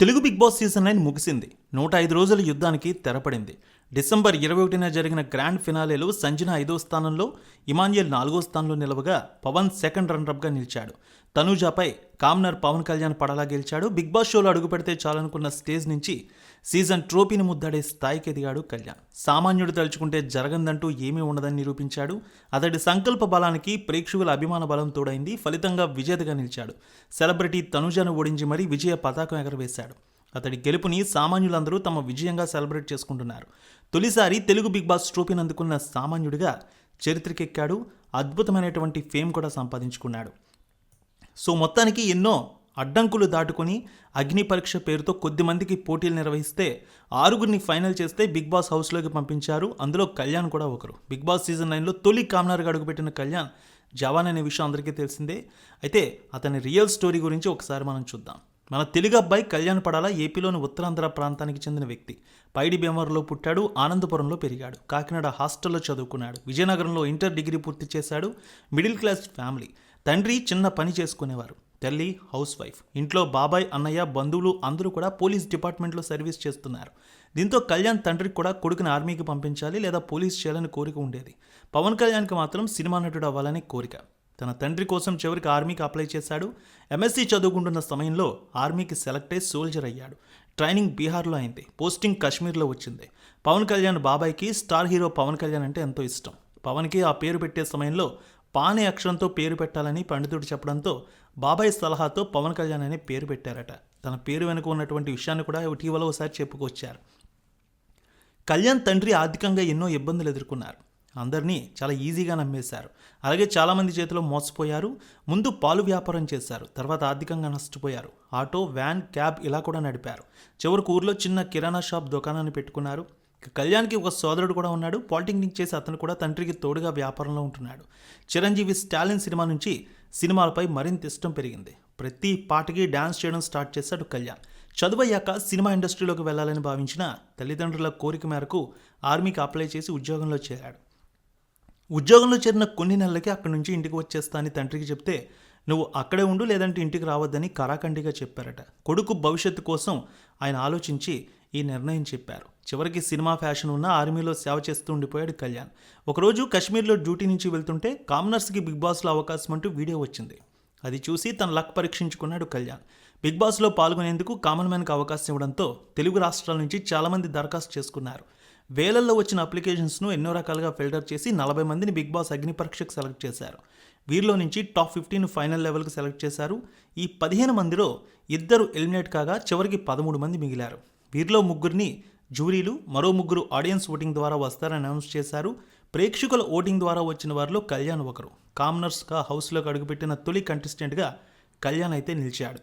Telugu Bigg Boss season nine ముగిసింది. నూట ఐదు రోజుల యుద్ధానికి తెరపడింది. డిసెంబర్ ఇరవై ఒకటిన జరిగిన గ్రాండ్ ఫినాలేలో సంజన ఐదో స్థానంలో ఇమాన్యుయల్ నాలుగో స్థానంలో నిలవగా పవన్ సెకండ్ రన్నర్గా నిలిచాడు. తనూజాపై కామ్నర్ పవన్ కళ్యాణ్ పడలా గెలిచాడు. బిగ్ బాస్ షోలో అడుగు పెడితే చాలనుకున్న స్టేజ్ నుంచి సీజన్ ట్రోఫీని ముద్దాడే స్థాయికి ఎదిగాడు కళ్యాణ్. సామాన్యుడు తలుచుకుంటే జరగందంటూ ఏమీ ఉండదని నిరూపించాడు. అతడి సంకల్ప బలానికి ప్రేక్షకుల అభిమాన బలం తోడైంది. ఫలితంగా విజేతగా నిలిచాడు. సెలబ్రిటీ తనుజాను ఓడించి మరీ విజయ పతాకం ఎగరవేశాడు. అతడి గెలుపుని సామాన్యులందరూ తమ విజయంగా సెలబ్రేట్ చేసుకుంటున్నారు. తొలిసారి తెలుగు బిగ్ బాస్ ట్రోఫీని అందుకున్న సామాన్యుడిగా చరిత్రకెక్కాడు అద్భుతమైనటువంటి ఫేమ్ కూడా సంపాదించుకున్నాడు. సో మొత్తానికి ఎన్నో అడ్డంకులు దాటుకొని అగ్ని పరీక్ష పేరుతో కొద్ది మందికి పోటీలు నిర్వహిస్తే ఆరుగురిని ఫైనల్ చేస్తే బిగ్ బాస్ హౌస్లోకి పంపించారు. అందులో కళ్యాణ్ కూడా ఒకరు. బిగ్ బాస్ సీజన్ నైన్లో తొలి కామ్నార్గా అడుగుపెట్టిన కళ్యాణ్ జవాన్ అనే విషయం అందరికీ తెలిసిందే. అయితే అతని రియల్ స్టోరీ గురించి ఒకసారి మనం చూద్దాం. మన తెలుగు అబ్బాయి కళ్యాణ్ పడాల ఏపీలోని ఉత్తరాంధ్ర ప్రాంతానికి చెందిన వ్యక్తి. పైడి భీమవరంలో పుట్టాడు ఆనందపురంలో పెరిగాడు. కాకినాడ హాస్టల్లో చదువుకున్నాడు. విజయనగరంలో ఇంటర్ డిగ్రీ పూర్తి చేశాడు. Middle class family. తండ్రి చిన్న పని చేసుకునేవారు. తల్లి హౌస్ వైఫ్. ఇంట్లో బాబాయ్ అన్నయ్య బంధువులు అందరూ కూడా పోలీస్ డిపార్ట్మెంట్లో సర్వీస్ చేస్తున్నారు. దీంతో కళ్యాణ్ తండ్రికి కూడా కొడుకుని ఆర్మీకి పంపించాలి లేదా పోలీస్ చేయాలని కోరిక ఉండేది. పవన్ కళ్యాణ్కి మాత్రం సినిమా నటుడు అవ్వాలని కోరిక. తన తండ్రి కోసం చివరికి ఆర్మీకి అప్లై చేశాడు. ఎంఎస్సీ చదువుకుంటున్న సమయంలో ఆర్మీకి సెలెక్ట్ అయి సోల్జర్ అయ్యాడు. ట్రైనింగ్ బీహార్లో అయింది. పోస్టింగ్ కాశ్మీర్లో వచ్చింది. పవన్ కళ్యాణ్ బాబాయ్కి స్టార్ హీరో పవన్ కళ్యాణ్ అంటే ఎంతో ఇష్టం. పవన్కి ఆ పేరు పెట్టే సమయంలో పానే అక్షరంతో పేరు పెట్టాలని పండితుడు చెప్పడంతో బాబాయ్ సలహాతో పవన్ కళ్యాణ్ అనే పేరు పెట్టారట. తన పేరు వెనుక ఉన్నటువంటి విషయాన్ని కూడా ఇటీవల ఒకసారి చెప్పుకొచ్చారు. కళ్యాణ్ తండ్రి ఆర్థికంగా ఎన్నో ఇబ్బందులు ఎదుర్కొన్నారు. అందరినీ చాలా ఈజీగా నమ్మేశారు. అలాగే చాలామంది చేతిలో మోసపోయారు. ముందు పాలు వ్యాపారం చేశారు. తర్వాత ఆర్థికంగా నష్టపోయారు. ఆటో వ్యాన్ క్యాబ్ ఇలా కూడా నడిపారు. చివరికి ఊర్లో చిన్న కిరాణా షాప్ దుకాణాన్ని పెట్టుకున్నారు. కళ్యాణ్కి ఒక సోదరుడు కూడా ఉన్నాడు. పాలిటెక్నిక్ చేసి అతను కూడా తండ్రికి తోడుగా వ్యాపారంలో ఉంటున్నాడు. చిరంజీవి స్టాలిన్ సినిమా నుంచి సినిమాలపై మరింత ఇష్టం పెరిగింది. ప్రతి పాటకి డ్యాన్స్ చేయడం స్టార్ట్ చేశాడు కళ్యాణ్. చదువయ్యాక సినిమా ఇండస్ట్రీలోకి వెళ్ళాలని భావించిన తల్లిదండ్రుల కోరిక మేరకు ఆర్మీకి అప్లై చేసి ఉద్యోగంలో చేరాడు. ఉద్యోగంలో చేరిన కొన్ని నెలలకి అక్కడి నుంచి ఇంటికి వచ్చేస్తా అని తండ్రికి చెప్తే నువ్వు అక్కడే ఉండు లేదంటే ఇంటికి రావద్దని కరాఖండిగా చెప్పారట. కొడుకు భవిష్యత్తు కోసం ఆయన ఆలోచించి ఈ నిర్ణయం చెప్పారు. చివరికి సినిమా ఫ్యాషన్ ఉన్న ఆర్మీలో సేవ చేస్తూ ఉండిపోయాడు కళ్యాణ్. ఒకరోజు కశ్మీర్లో డ్యూటీ నుంచి వెళ్తుంటే కామనర్స్కి బిగ్ బాస్లో అవకాశం అంటూ వీడియో వచ్చింది. అది చూసి తన లక్ పరీక్షించుకున్నాడు కళ్యాణ్. బిగ్ బాస్లో పాల్గొనేందుకు కామన్ మ్యాన్కి అవకాశం ఇవ్వడంతో తెలుగు రాష్ట్రాల నుంచి చాలామంది దరఖాస్తు చేసుకున్నారు. వేలల్లో వచ్చిన అప్లికేషన్స్ను ఎన్నో రకాలుగా ఫిల్టర్ చేసి నలభై మందిని బిగ్ బాస్ అగ్ని పరీక్షకు సెలెక్ట్ చేశారు. వీరిలో నుంచి టాప్ ఫిఫ్టీన్ ఫైనల్ లెవెల్కి సెలెక్ట్ చేశారు. ఈ పదిహేను మందిలో ఇద్దరు ఎలిమినేట్ కాగా చివరికి పదమూడు మంది మిగిలారు. వీరిలో ముగ్గురిని జూరీలు మరో ముగ్గురు ఆడియన్స్ ఓటింగ్ ద్వారా వస్తారని అనౌన్స్ చేశారు. ప్రేక్షకుల ఓటింగ్ ద్వారా వచ్చిన వారిలో కళ్యాణ్ ఒకరు. కామనర్స్గా హౌస్లోకి అడుగుపెట్టిన తొలి కంటెస్టెంట్గా కళ్యాణ్ అయితే నిలిచాడు.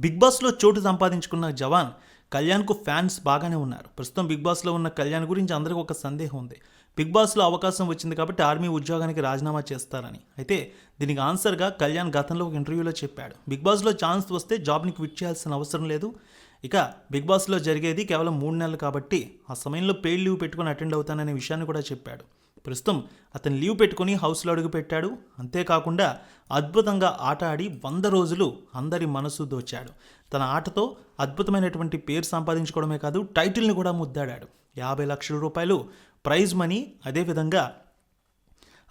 బిగ్ బాస్లో చోటు సంపాదించుకున్న జవాన్ కళ్యాణ్కు ఫ్యాన్స్ బాగానే ఉన్నారు. ప్రస్తుతం బిగ్ బాస్లో ఉన్న కళ్యాణ్ గురించి అందరికీ ఒక సందేహం ఉంది. బిగ్ బాస్లో అవకాశం వచ్చింది కాబట్టి ఆర్మీ ఉద్యోగానికి రాజీనామా చేస్తారని. అయితే దీనికి ఆన్సర్గా కళ్యాణ్ గతంలో ఒక ఇంటర్వ్యూలో చెప్పాడు. బిగ్ బాస్లో ఛాన్స్ వస్తే జాబ్ని క్విట్ చేయాల్సిన అవసరం లేదు. ఇక బిగ్ బాస్లో జరిగేది కేవలం మూడు నెలలు కాబట్టి ఆ సమయంలో పెయిడ్ లీవ్ పెట్టుకుని అటెండ్ అవుతాననే విషయాన్ని కూడా చెప్పాడు. ప్రస్తుతం అతను లీవ్ పెట్టుకుని హౌస్లో అడుగు పెట్టాడు. అంతేకాకుండా అద్భుతంగా ఆట ఆడి వంద రోజులు అందరి మనసు దోచాడు. తన ఆటతో అద్భుతమైనటువంటి పేరు సంపాదించుకోవడమే కాదు టైటిల్ని కూడా ముద్దాడాడు. యాభై లక్షల రూపాయలు ప్రైజ్ మనీ అదేవిధంగా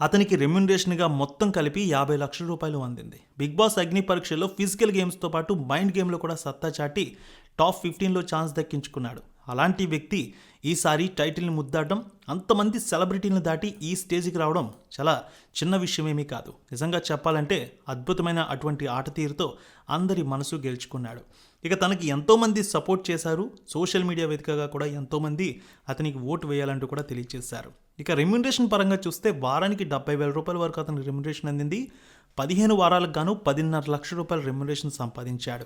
అతనికి రెమ్యునరేషన్గా మొత్తం కలిపి యాభై లక్షల రూపాయలు అందింది. బిగ్ బాస్ అగ్ని పరీక్షలో ఫిజికల్ గేమ్స్తో పాటు మైండ్ గేమ్లో కూడా సత్తా చాటి టాప్ ఫిఫ్టీన్లో ఛాన్స్ దక్కించుకున్నాడు. అలాంటి వ్యక్తి ఈసారి టైటిల్ని ముద్దాడడం అంతమంది సెలబ్రిటీలను దాటి ఈ స్టేజ్కి రావడం చాలా చిన్న విషయమేమీ కాదు. నిజంగా చెప్పాలంటే అద్భుతమైన అటువంటి ఆట తీరుతో అందరి మనసు గెలుచుకున్నాడు. ఇక తనకి ఎంతోమంది సపోర్ట్ చేశారు. సోషల్ మీడియా వేదికగా కూడా ఎంతోమంది అతనికి ఓటు వేయాలంటూ కూడా తెలియజేశారు. ఇక రెమ్యునరేషన్ పరంగా చూస్తే వారానికి డెబ్బై వేల రూపాయల వరకు అతనికి రెమ్యునరేషన్ అందింది. పదిహేను వారాలకు గాను పదిన్నర లక్షల రూపాయల రెమ్యునరేషన్ సంపాదించాడు.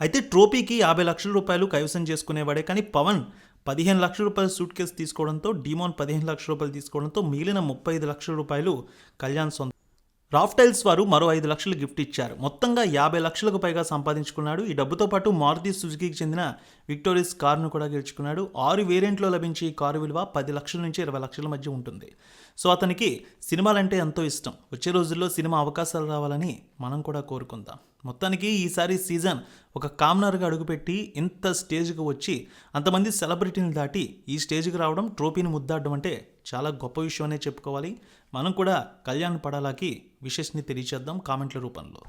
అయితే ట్రోఫీకి యాభై లక్షల రూపాయలు కైవసం చేసుకునేవాడే కానీ పవన్ పదిహేను లక్షల రూపాయలు సూట్ కేసు తీసుకోవడంతో డిమోన్ పదిహేను లక్షల రూపాయలు తీసుకోవడంతో మిగిలిన ముప్పై ఐదు లక్షల రూపాయలు కళ్యాణ్ సొంత రాఫ్టైల్స్ వారు మరో ఐదు లక్షలు గిఫ్ట్ ఇచ్చారు. మొత్తంగా యాభై లక్షలకు పైగా సంపాదించుకున్నాడు. ఈ డబ్బుతో పాటు మారుతి సుజుకీకి చెందిన విక్టోరియస్ కారును కూడా గెలుచుకున్నాడు. ఆరు వేరియంట్లో లభించే ఈ కారు విలువ పది లక్షల నుంచి ఇరవై లక్షల మధ్య ఉంటుంది. సో అతనికి సినిమాలంటే ఎంతో ఇష్టం. వచ్చే రోజుల్లో సినిమా అవకాశాలు రావాలని మనం కూడా కోరుకుందాం. మొత్తానికి ఈసారి సీజన్ ఒక కామ్నర్గా అడుగుపెట్టి ఇంత స్టేజ్కి వచ్చి అంతమంది సెలబ్రిటీని దాటి ఈ స్టేజ్కి రావడం ట్రోఫీని ముద్దాడడం అంటే చాలా గొప్ప విషయం అనే చెప్పుకోవాలి. మనం కూడా కళ్యాణ్ పడాలాకి విషెస్ని తెలియచేద్దాం కామెంట్ల రూపంలో.